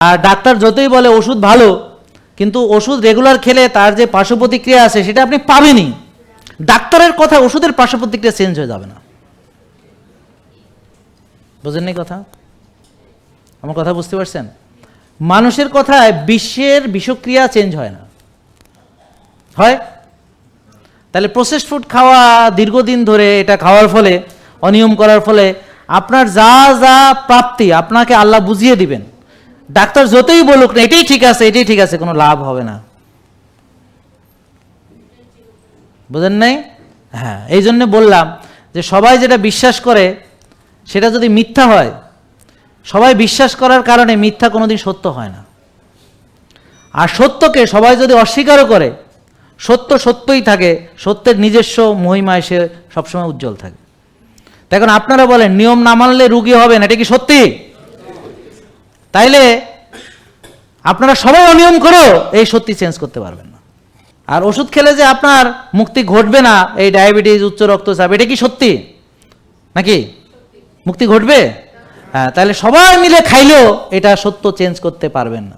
আর doctor যতই বলে ওষুধ ভালো, কিন্তু ওষুধ রেগুলার খেলে তার যে পার্শ্ব প্রতিক্রিয়া আছে সেটা আপনি পাবেনই। ডাক্তারের কথা ওষুধের পার্শ্ব প্রতিক্রিয়া চেঞ্জ হয়ে যাবে না। বুঝেননি কথা? আমার কথা বুঝতে পারছেন? মানুষের কথায় বিশ্বের বিষক্রিয়া চেঞ্জ হয় না। হয়? তাহলে প্রসেসড ফুড খাওয়া দীর্ঘদিন ধরে এটা খাওয়ার ফলে, অনিয়ম করার ফলে আপনার যা যা প্রাপ্তি আপনাকে আল্লাহ বুঝিয়ে দিবেন। ডাক্তার যতই বলুক না, এটাই ঠিক আছে, এটাই ঠিক আছে, কোনো লাভ হবে না। বুঝেন নাই? হ্যাঁ এই জন্য বললাম যে সবাই যেটা বিশ্বাস করে, সেটা যদি মিথ্যা হয়, সবাই বিশ্বাস করার কারণে মিথ্যা কোনোদিন সত্য হয় না। আর সত্যকে সবাই যদি অস্বীকারও করে, সত্য সত্যই থাকে, সত্যের নিজস্ব মহিমা এসে সবসময় উজ্জ্বল থাকে। তো এখন আপনারা বলেন, নিয়ম না মানলে রুগী হবেন এটা কি সত্যি? তাইলে আপনারা সবাই অনিয়ম করেও এই সত্যি চেঞ্জ করতে পারবেন না। আর ওষুধ খেলে যে আপনার মুক্তি ঘটবে না, এই ডায়াবেটিস উচ্চ রক্তচাপ, এটা কি সত্যি? নাকি? মুক্তি ঘটবে? হ্যাঁ তাহলে সবাই মিলে খাইলেও এটা সত্য চেঞ্জ করতে পারবেন না।